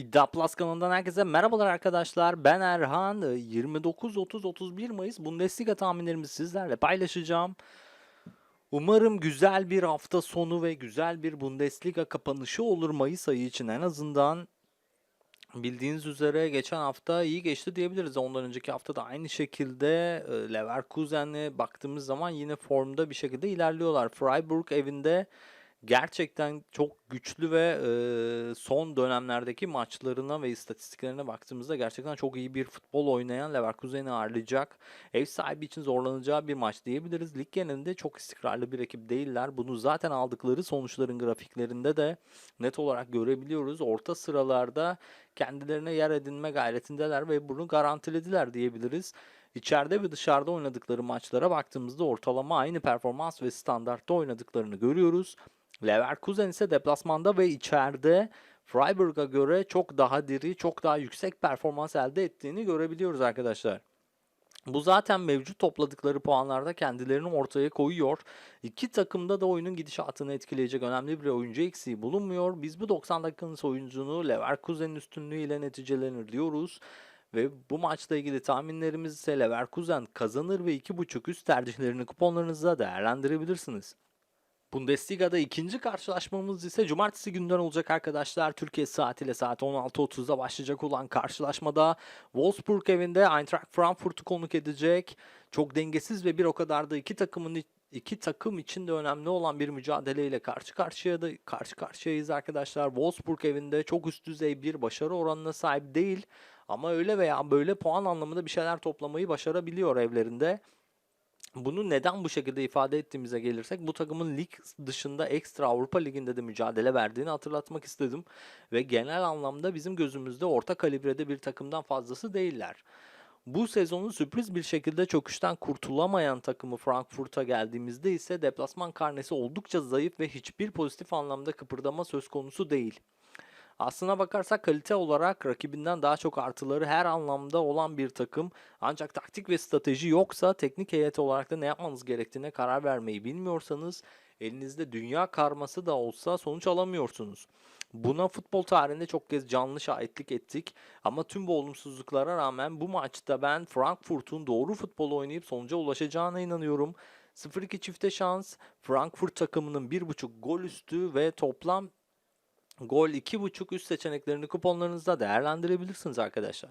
İddia Plus kanalından herkese merhabalar arkadaşlar. Ben Erhan. 29-30-31 Mayıs Bundesliga tahminlerimizi sizlerle paylaşacağım. Umarım güzel bir hafta sonu ve güzel bir Bundesliga kapanışı olur Mayıs ayı için en azından. Bildiğiniz üzere geçen hafta iyi geçti diyebiliriz. Ondan önceki hafta da aynı şekilde e, Leverkusen'e baktığımız zaman yine formda bir şekilde ilerliyorlar. Freiburg evinde gerçekten çok güçlü ve e, son dönemlerdeki maçlarına ve istatistiklerine baktığımızda gerçekten çok iyi bir futbol oynayan Leverkusen'i ağırlayacak. Ev sahibi için zorlanacağı bir maç diyebiliriz. Lig genelinde çok istikrarlı bir ekip değiller. Bunu zaten aldıkları sonuçların grafiklerinde de net olarak görebiliyoruz. Orta sıralarda kendilerine yer edinme gayretindeler ve bunu garantilediler diyebiliriz. İçeride ve dışarıda oynadıkları maçlara baktığımızda ortalama aynı performans ve standartta oynadıklarını görüyoruz. Leverkusen ise deplasmanda ve içeride Freiburg'a göre çok daha diri, çok daha yüksek performans elde ettiğini görebiliyoruz arkadaşlar. Bu zaten mevcut topladıkları puanlarda kendilerini ortaya koyuyor. İki takımda da oyunun gidişatını etkileyecek önemli bir oyuncu eksiği bulunmuyor. Biz bu 90 dakikanın oyuncunu Leverkusen'in üstünlüğüyle neticelenir Ve bu maçla ilgili tahminlerimiz ise Leverkusen kazanır ve 2.5 üst tercihlerini kuponlarınızda değerlendirebilirsiniz. Bundesliga'da ikinci karşılaşmamız ise cumartesi günden olacak arkadaşlar. Türkiye saatiyle saat 16.30'da başlayacak olan karşılaşmada Wolfsburg evinde Eintracht Frankfurt'u konuk edecek. Çok dengesiz ve bir o kadar da iki takımın iki takım için de önemli olan bir mücadeleyle karşı karşıya da karşı karşıyayız arkadaşlar. Wolfsburg evinde çok üst düzey bir başarı oranına sahip değil ama öyle veya böyle puan anlamında bir şeyler toplamayı başarabiliyor evlerinde. Bunu neden bu şekilde ifade ettiğimize gelirsek bu takımın lig dışında ekstra Avrupa Ligi'nde de mücadele verdiğini hatırlatmak istedim. Ve genel anlamda bizim gözümüzde orta kalibrede bir takımdan fazlası değiller. Bu sezonun sürpriz bir şekilde çöküşten kurtulamayan takımı Frankfurt'a geldiğimizde ise deplasman karnesi oldukça zayıf ve hiçbir pozitif anlamda kıpırdama söz konusu değil. Aslına bakarsak kalite olarak rakibinden daha çok artıları her anlamda olan bir takım. Ancak taktik ve strateji yoksa teknik heyet olarak da ne yapmanız gerektiğine karar vermeyi bilmiyorsanız elinizde dünya karması da olsa sonuç alamıyorsunuz. Buna futbol tarihinde çok kez canlı şahitlik ettik ama tüm bu olumsuzluklara rağmen bu maçta ben Frankfurt'un doğru futbol oynayıp sonuca ulaşacağına inanıyorum. 0-2 çifte şans, Frankfurt takımının 1.5 gol üstü ve toplam gol 2.5 üst seçeneklerini kuponlarınızda değerlendirebilirsiniz arkadaşlar.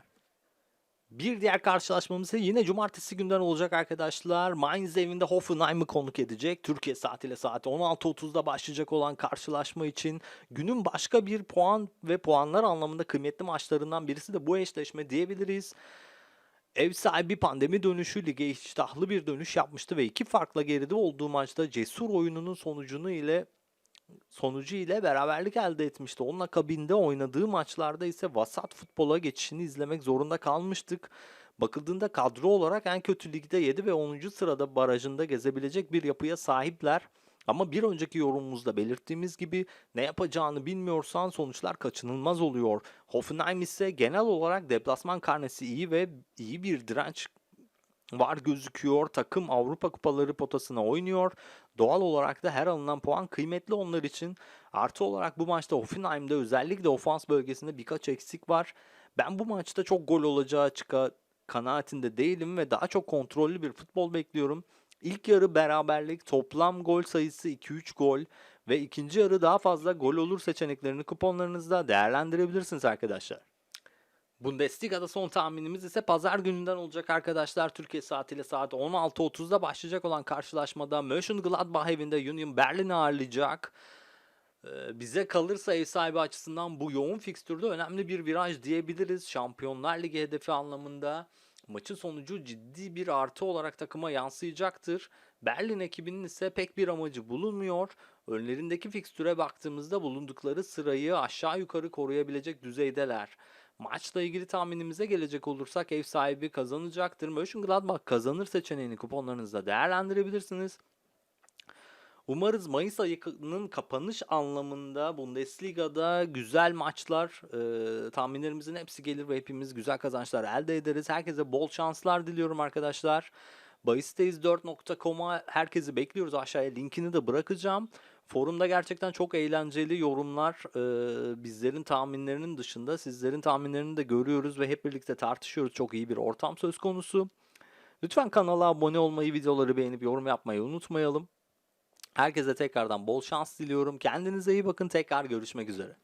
Bir diğer karşılaşmamız yine cumartesi günden olacak arkadaşlar. Mainz evinde Hoffenheim'ı konuk edecek. Türkiye saatiyle saat 16.30'da başlayacak olan karşılaşma için günün başka bir puan ve puanlar anlamında kıymetli maçlarından birisi de bu eşleşme diyebiliriz. Ev sahibi pandemi dönüşü lige iştahlı bir dönüş yapmıştı ve iki farkla geride olduğu maçta cesur oyununun sonucunu ile sonucu ile beraberlik elde etmişti. Onun akabinde oynadığı maçlarda ise vasat futbola geçişini izlemek zorunda kalmıştık. Bakıldığında kadro olarak en kötü ligde 7 ve 10. sırada barajında gezebilecek bir yapıya sahipler. Ama bir önceki yorumumuzda belirttiğimiz gibi ne yapacağını bilmiyorsan sonuçlar kaçınılmaz oluyor. Hoffenheim ise genel olarak deplasman karnesi iyi ve iyi bir direnç var gözüküyor. Takım Avrupa Kupaları potasına oynuyor. Doğal olarak da her alınan puan kıymetli onlar için. Artı olarak bu maçta Hoffenheim'de özellikle ofans bölgesinde birkaç eksik var. Ben bu maçta çok gol olacağı çıka kanaatinde değilim ve daha çok kontrollü bir futbol bekliyorum. İlk yarı beraberlik, toplam gol sayısı 2-3 gol ve ikinci yarı daha fazla gol olur seçeneklerini kuponlarınızda değerlendirebilirsiniz arkadaşlar. Bundesliga'da son tahminimiz ise pazar gününden olacak arkadaşlar. Türkiye saatiyle saat 16.30'da başlayacak olan karşılaşmada Mönchengladbach evinde Union Berlin'i ağırlayacak. Ee, bize kalırsa ev sahibi açısından bu yoğun fikstürde önemli bir viraj diyebiliriz. Şampiyonlar Ligi hedefi anlamında maçın sonucu ciddi bir artı olarak takıma yansıyacaktır. Berlin ekibinin ise pek bir amacı bulunmuyor. Önlerindeki fikstüre baktığımızda bulundukları sırayı aşağı yukarı koruyabilecek düzeydeler. Maçla ilgili tahminimize gelecek olursak ev sahibi kazanacaktır. Mönchengladbach kazanır seçeneğini kuponlarınızda değerlendirebilirsiniz. Umarız Mayıs ayının kapanış anlamında Bundesliga'da güzel maçlar, e, tahminlerimizin hepsi gelir ve hepimiz güzel kazançlar elde ederiz. Herkese bol şanslar diliyorum arkadaşlar. Bahisteyiz4.com'a herkesi bekliyoruz. Aşağıya linkini de bırakacağım. Forumda gerçekten çok eğlenceli yorumlar, e, bizlerin tahminlerinin dışında sizlerin tahminlerini de görüyoruz ve hep birlikte tartışıyoruz. Çok iyi bir ortam söz konusu. Lütfen kanala abone olmayı, videoları beğenip yorum yapmayı unutmayalım. Herkese tekrardan bol şans diliyorum. Kendinize iyi bakın. Tekrar görüşmek üzere.